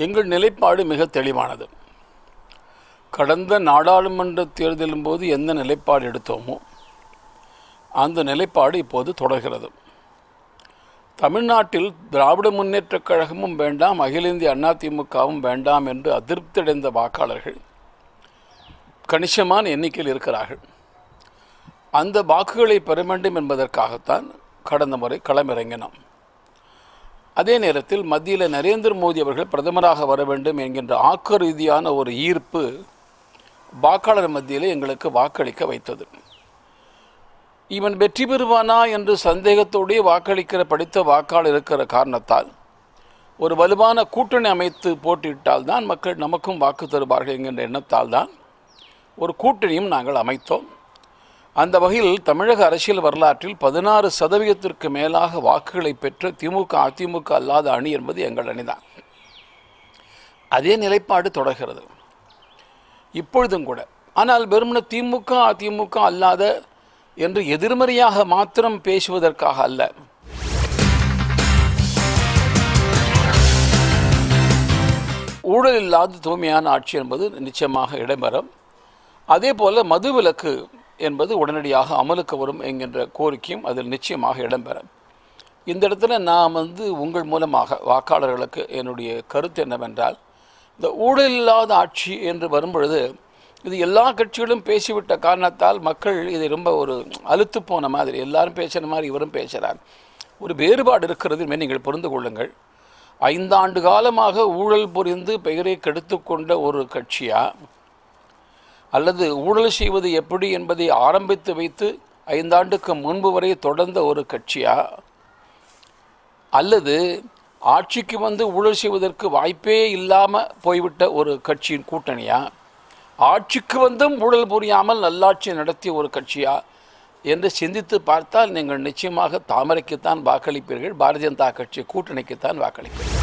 எங்கள் நிலைப்பாடு மிக தெளிவானது. கடந்த நாடாளுமன்ற தேர்தலின் போது எந்த நிலைப்பாடு எடுத்தோமோ அந்த நிலைப்பாடு இப்போது தொடர்கிறது. தமிழ்நாட்டில் திராவிட முன்னேற்றக் கழகமும் வேண்டாம் அகில இந்திய அதிமுகவும் வேண்டாம் என்று அதிருப்தியடைந்த வாக்காளர்கள் கணிசமான எண்ணிக்கையில் இருக்கிறார்கள். அந்த வாக்குகளை பெற வேண்டும் என்பதற்காகத்தான் கடந்த முறை களமிறங்கினோம். அதே நேரத்தில் மத்தியில் நரேந்திர மோடி அவர்கள் பிரதமராக வர வேண்டும் என்கின்ற ஆக்க ரீதியான ஒரு ஈர்ப்பு வாக்காளர் மத்தியில் எங்களுக்கு வாக்களிக்க வைத்தது. இவன் வெற்றி பெறுவானா என்று சந்தேகத்தோடே வாக்களிக்கிற படித்த வாக்காளர் இருக்கிற காரணத்தால் ஒரு வலுவான கூட்டணி அமைத்து போட்டியிட்டால் தான் மக்கள் நமக்கும் வாக்கு தருவார்கள் என்கின்ற எண்ணத்தால் தான் ஒரு கூட்டணியும் நாங்கள் அமைத்தோம். அந்த வகையில் தமிழக அரசியல் வரலாற்றில் பதினாறு சதவீதத்திற்கு மேலாக வாக்குகளை பெற்ற திமுக அதிமுக அல்லாத அணி என்பது எங்கள் அணிதான் அதே நிலைப்பாடு தொடர்கிறது. இப்பொழுதும் கூட ஆனால் வெறுமன திமுக அதிமுக அல்லாத என்று எதிர்மறையாக மாத்திரம் பேசுவதற்காக அல்ல. ஊழல் இல்லாத தூய்மையான ஆட்சி என்பது நிச்சயமாக இடம்பெறும். அதே போல் மதுவிலக்கு என்பது உடனடியாக அமலுக்கு வரும் என்கின்ற கோரிக்கையும் அதில் நிச்சயமாக இடம்பெறும். இந்த இடத்துல நான் வந்து உங்கள் மூலமாக வாக்காளர்களுக்கு என்னுடைய கருத்து என்னவென்றால் இந்த ஊழல் இல்லாத ஆட்சி என்று வரும்பொழுது இது எல்லா கட்சிகளும் பேசிவிட்ட காரணத்தால் மக்கள் இதை ரொம்ப ஒரு அழுத்து போன மாதிரி எல்லாரும் பேசுகிற மாதிரி இவரும் பேசுகிறார். ஒரு வேறுபாடு இருக்கிறது என்பதை நீங்கள் புரிந்து கொள்ளுங்கள். ஐந்தாண்டு காலமாக ஊழல் புரிந்து பெயரை கெடுத்து கொண்ட ஒரு கட்சியாக அல்லது ஊழல் செய்வது எப்படி என்பதை ஆரம்பித்து வைத்து ஐந்தாண்டுக்கு முன்பு வரை தொடர்ந்த ஒரு கட்சியா? அல்லது ஆட்சிக்கு வந்து ஊழல் செய்வதற்கு வாய்ப்பே இல்லாமல் போய்விட்ட ஒரு கட்சியின் கூட்டணியா? ஆட்சிக்கு வந்தும் ஊழல் புரியாமல் நல்லாட்சி நடத்திய ஒரு கட்சியா? என்று சிந்தித்து பார்த்தால் நீங்கள் நிச்சயமாக தாமரைக்குத்தான் வாக்களிப்பீர்கள். பாரதிய ஜனதா கட்சி கூட்டணிக்குத்தான் வாக்களிப்பீர்கள்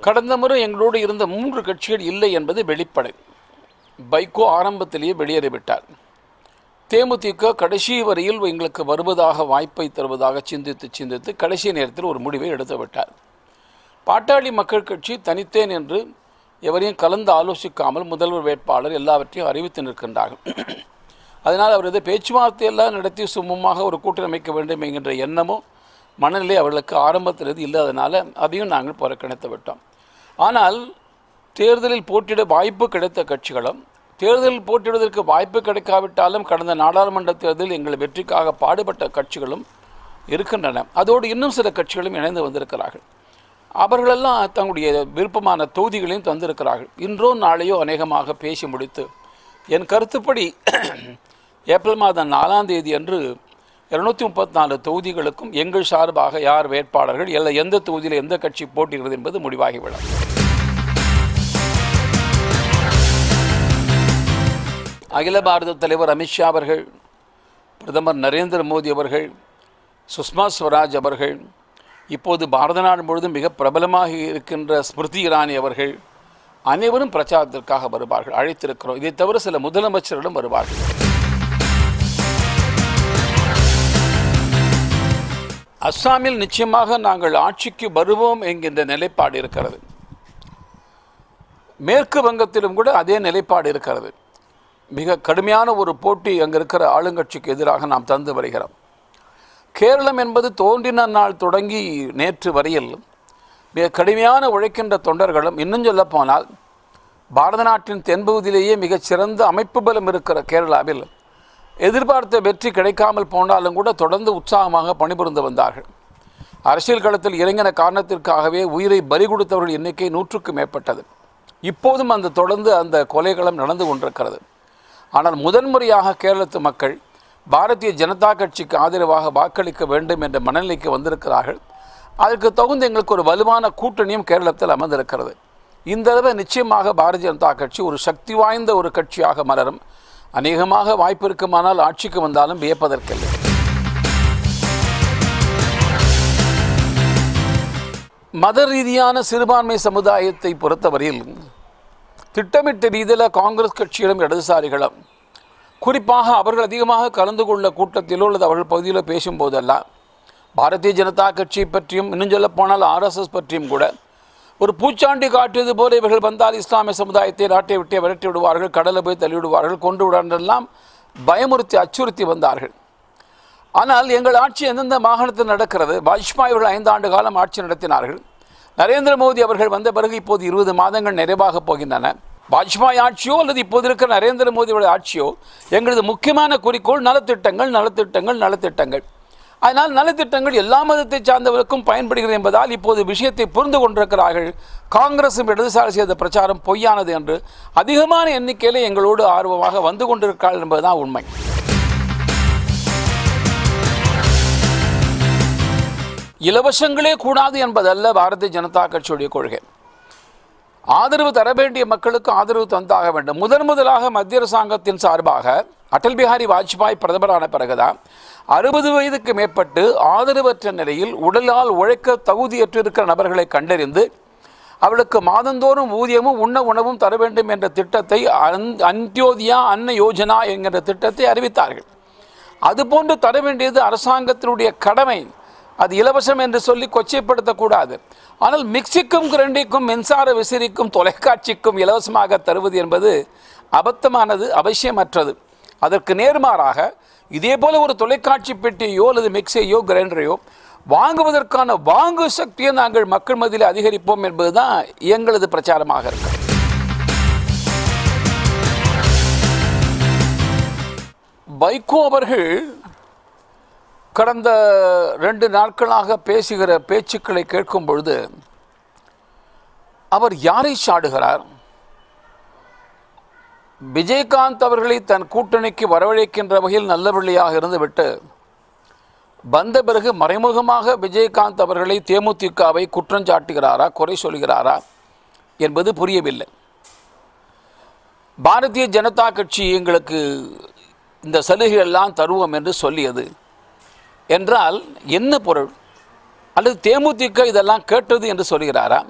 கடந்த முறை எங்களோடு இருந்த மூன்று கட்சிகள் இல்லை என்பது வெளிப்படை. பைக்கோ ஆரம்பத்திலேயே வெளியேறிவிட்டார் தேமுதிக கடைசி வரையில் எங்களுக்கு வருவதாக வாய்ப்பை தருவதாக சிந்தித்து சிந்தித்து கடைசி நேரத்தில் ஒரு முடிவை எடுத்துவிட்டார் பாட்டாளி மக்கள் கட்சி தனித்தேன் என்று எவரையும் கலந்து ஆலோசிக்காமல் முதல்வர் வேட்பாளர் எல்லாவற்றையும் அறிவித்து நிற்கின்றார்கள் அதனால் அவரது பேச்சுவார்த்தையெல்லாம் நடத்தி சுமமாக ஒரு கூட்டணி அமைக்க வேண்டும் என்கின்ற எண்ணமும் மனநிலை அவர்களுக்கு ஆரம்பத்திலிருந்து இல்லாதனால அதையும் நாங்கள் புறக்கணித்து விட்டோம். ஆனால் தேர்தலில் போட்டியிட வாய்ப்பு கிடைத்த கட்சிகளும் தேர்தலில் போட்டியிடுவதற்கு வாய்ப்பு கிடைக்காவிட்டாலும் கடந்த நாடாளுமன்ற தேர்தலில் எங்கள் வெற்றிக்காக பாடுபட்ட கட்சிகளும் இருக்கின்றன. அதோடு இன்னும் சில கட்சிகளும் இணைந்து வந்திருக்கிறார்கள். அவர்களெல்லாம் தங்களுடைய விருப்பமான தொகுதிகளையும் தந்திருக்கிறார்கள். இன்றோ நாளையோ அநேகமாக பேசி முடித்து என் கருத்துப்படி ஏப்ரல் மாதம் நாலாம் தேதி அன்று இருநூத்தி முப்பத்தி நாலு தொகுதிகளுக்கும் எங்கள் சார்பாக யார் வேட்பாளர்கள் இல்லை எந்த தொகுதியில் எந்த கட்சி போட்டியிடுகிறது என்பது முடிவாகிவிடும் அகில பாரத தலைவர் அமித்ஷா அவர்கள் பிரதமர் நரேந்திர மோடி அவர்கள் சுஷ்மா ஸ்வராஜ் அவர்கள் இப்போது பாரத நாடு முழுவதும் மிக பிரபலமாக இருக்கின்ற ஸ்மிருதி இரானி அவர்கள் அனைவரும் பிரச்சாரத்திற்காக வருவார்கள் அழைத்திருக்கிறோம். இதை தவிர சில முதலமைச்சர்களும் வருவார்கள். அஸ்ஸாமில் நிச்சயமாக நாங்கள் ஆட்சிக்கு வருவோம் என்கின்ற நிலைப்பாடு இருக்கிறது. மேற்கு வங்கத்திலும் கூட அதே நிலைப்பாடு இருக்கிறது. மிக கடுமையான ஒரு போட்டி அங்கே இருக்கிற ஆளுங்கட்சிக்கு எதிராக நாம் தந்து வருகிறோம். கேரளம் என்பது தோன்றின நாள் தொடங்கி நேற்று வரையில் மிக கடுமையான உழைக்கின்ற தொண்டர்களும் இன்னும் சொல்ல போனால் பாரத நாட்டின் தென்பகுதியிலேயே மிகச்சிறந்த அமைப்பு பலம் இருக்கிற கேரளாவில் எதிர்பார்த்த வெற்றி கிடைக்காமல் போனாலும் கூட தொடர்ந்து உற்சாகமாக பணிபுரிந்து வந்தார்கள். அரசியல் களத்தில் இறங்கின காரணத்திற்காகவே உயிரை பலி கொடுத்தவர்கள் எண்ணிக்கை நூற்றுக்கு மேற்பட்டது. இப்போதும் அந்த தொடர்ந்து அந்த கொலைகளம் நடந்து கொண்டிருக்கிறது. ஆனால் முதன்முறையாக கேரளத்து மக்கள் பாரதிய ஜனதா கட்சிக்கு ஆதரவாக வாக்களிக்க வேண்டும் என்ற மனநிலைக்கு வந்திருக்கிறார்கள். அதற்கு தகுந்த எங்களுக்கு ஒரு வலுவான கூட்டணியும் கேரளத்தில் அமர்ந்திருக்கிறது. இந்த தடவை நிச்சயமாக பாரதிய ஜனதா கட்சி ஒரு சக்தி வாய்ந்த ஒரு கட்சியாக மலரும். அநேகமாக வாய்ப்பு இருக்குமானால் ஆட்சிக்கு வந்தாலும் வியப்பதற்கில்லை. மத ரீதியான சிறுபான்மை சமுதாயத்தை பொறுத்தவரையில் திட்டமிட்ட ரீதியில் காங்கிரஸ் கட்சியிடம் இடதுசாரிகளும் குறிப்பாக அவர்கள் அதிகமாக கலந்து கொள்ள கூட்டத்திலோ அல்லது அவர்கள் பகுதியிலோ பேசும்போதெல்லாம் பாரதிய ஜனதா கட்சி பற்றியும் இன்னும் சொல்லப்போனால் ஆர்எஸ்எஸ் பற்றியும் கூட ஒரு பூச்சாண்டி காட்டியது போல இவர்கள் வந்தால் இஸ்லாமிய சமுதாயத்தை நாட்டை விட்டே விரட்டி விடுவார்கள் கடலை போய் தள்ளிவிடுவார்கள் கொண்டு விடாண்டெல்லாம் பயமுறுத்தி அச்சுறுத்தி வந்தார்கள். ஆனால் எங்கள் ஆட்சி எந்தெந்த மாகாணத்தில் நடக்கிறது? வாஜ்பாய் அவர்கள் ஐந்து ஆண்டு காலம் ஆட்சி நடத்தினார்கள். நரேந்திர மோடி அவர்கள் வந்த பிறகு இப்போது இருபது மாதங்கள் நிறைவாக போகின்றன. வாஜ்பாய் ஆட்சியோ அல்லது இப்போது இருக்கிற நரேந்திர மோடியோட ஆட்சியோ எங்களது முக்கியமான குறிக்கோள் நலத்திட்டங்கள் நலத்திட்டங்கள் நலத்திட்டங்கள். அதனால் நலத்திட்டங்கள் எல்லா மதத்தை சார்ந்தவருக்கும் பயன்படுகிறது என்பதால் இப்போது விஷயத்தை புரிந்து கொண்டிருக்கிறார்கள். காங்கிரசும் இடதுசாரி செய்த பிரச்சாரம் பொய்யானது என்று அதிகமான எண்ணிக்கையில் எங்களோடு ஆர்வமாக வந்து கொண்டிருக்கிறார்கள் என்பதுதான் உண்மை. இலவசங்களே கூடாது என்பதல்ல பாரதிய ஜனதா கட்சியுடைய கொள்கை. ஆதரவு தர வேண்டிய மக்களுக்கு ஆதரவு தந்தாக வேண்டும். முதன் முதலாக மத்திய அரசாங்கத்தின் சார்பாக அடல் பிஹாரி வாஜ்பாய் பிரதமரான பிறகுதான் அறுபது வயதுக்கு மேற்பட்டு ஆதரவற்ற நிலையில் உடலால் உழைக்க தகுதியற்றிருக்கிற நபர்களை கண்டறிந்து அவளுக்கு மாதந்தோறும் ஊதியமும் உண்ண உணவும் தர வேண்டும் என்ற திட்டத்தை அந்- அந்தியோதயா அன்ன யோஜனா என்கிற திட்டத்தை அறிவித்தார்கள். அதுபோன்று தர வேண்டியது அரசாங்கத்தினுடைய கடமை. அது இலவசம் என்று சொல்லி கொச்சைப்படுத்தக்கூடாது. ஆனால் மிக்சிக்கும் கிரண்டிக்கும் மின்சார விசிறிக்கும் தொலைக்காட்சிக்கும் இலவசமாக தருவது என்பது அபத்தமானது அவசியமற்றது. அதற்கு நேர்மாறாக இதே போல ஒரு தொலைக்காட்சி பெட்டியோ அல்லது மிக்சியோ கிரைண்டரையோ வாங்குவதற்கான வாங்கு சக்தியை நாங்கள் மக்கள் மத்தியில் அதிகரிப்போம் என்பதுதான் எங்களது பிரச்சாரமாக இருக்கு வைகோ அவர்கள் கடந்த ரெண்டு நாட்களாக பேசுகிற பேச்சுக்களை கேட்கும் பொழுது அவர் யாரை சாடுகிறார்? விஜயகாந்த் அவர்களை தன் கூட்டணிக்கு வரவழைக்கின்ற வகையில் நல்லவழியாக இருந்துவிட்டு வந்த பிறகு மறைமுகமாக விஜயகாந்த் அவர்களை தேமுதிகவை குற்றஞ்சாட்டுகிறாரா குறை சொல்கிறாரா என்பது புரியவில்லை. பாரதிய ஜனதா கட்சி எங்களுக்கு இந்த சலுகையெல்லாம் தருவோம் என்று சொல்லியது. என்றால் என்ன பொருள்? அல்லது தேமுதிக இதெல்லாம் கேட்டது என்று சொல்கிறாரா?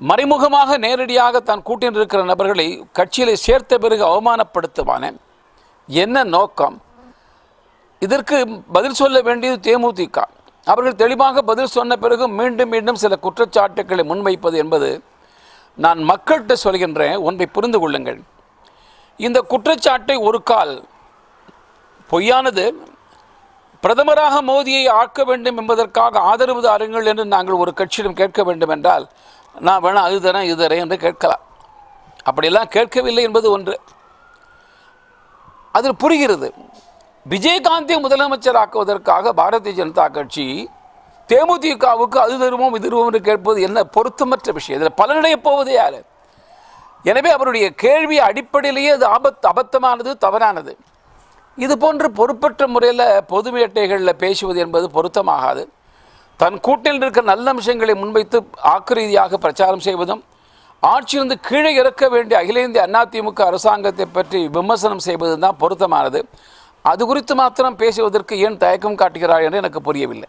மறைமுகமாக நேரடியாக தான் கூட்டின் இருக்கிற நபர்களை கட்சியிலே சேர்த்த பிறகு அவமானப்படுத்துவான? என்ன நோக்கம்? இதற்கு பதில் சொல்ல வேண்டியது தேமுதிக. அவர்கள் தெளிவாக பதில் சொன்ன பிறகு மீண்டும் மீண்டும் சில குற்றச்சாட்டுக்களை முன்வைப்பது என்பது நான் மக்கள்கிட்ட சொல்கின்றேன். ஒன்றை புரிந்து கொள்ளுங்கள். இந்த குற்றச்சாட்டை ஒரு கால் பொய்யானது. பிரதமராக மோதியை ஆக்க வேண்டும் என்பதற்காக ஆதரவு தாருங்கள் என்று நாங்கள் ஒரு கட்சியிடம் கேட்க வேண்டும் என்றால் நான் வேணால் அது தரேன் இது தரேன் என்று கேட்கலாம். அப்படியெல்லாம் கேட்கவில்லை என்பது ஒன்று. அதில் புரிகிறது. விஜயகாந்தை முதலமைச்சர் ஆக்குவதற்காக பாரதிய ஜனதா கட்சி தேமுதிகவுக்கு அது தருவோம் இது தருவோம் என்று கேட்பது என்ன பொருத்தமற்ற விஷயம்? இதில் பலனடைய போவது யார்? எனவே அவருடைய கேள்வி அடிப்படையிலேயே அது ஆபத் அபத்தமானது தவறானது. இது போன்று பொறுப்பற்ற முறையில் பொது வேட்டைகளில் பேசுவது என்பது பொருத்தமாகாது. தன் கூட்டில் இருக்க நல்ல விஷயங்களை முன்வைத்து ஆக்குரீதியாக பிரச்சாரம் செய்வதும் ஆட்சியிலிருந்து கீழே இறக்க வேண்டிய அகில இந்திய அதிமுக அரசாங்கத்தை பற்றி விமர்சனம் செய்வது தான் பொருத்தமானது. அது குறித்து மாத்திரம் பேசுவதற்கு ஏன் தயக்கம் காட்டுகிறார் என்று எனக்கு புரியவில்லை.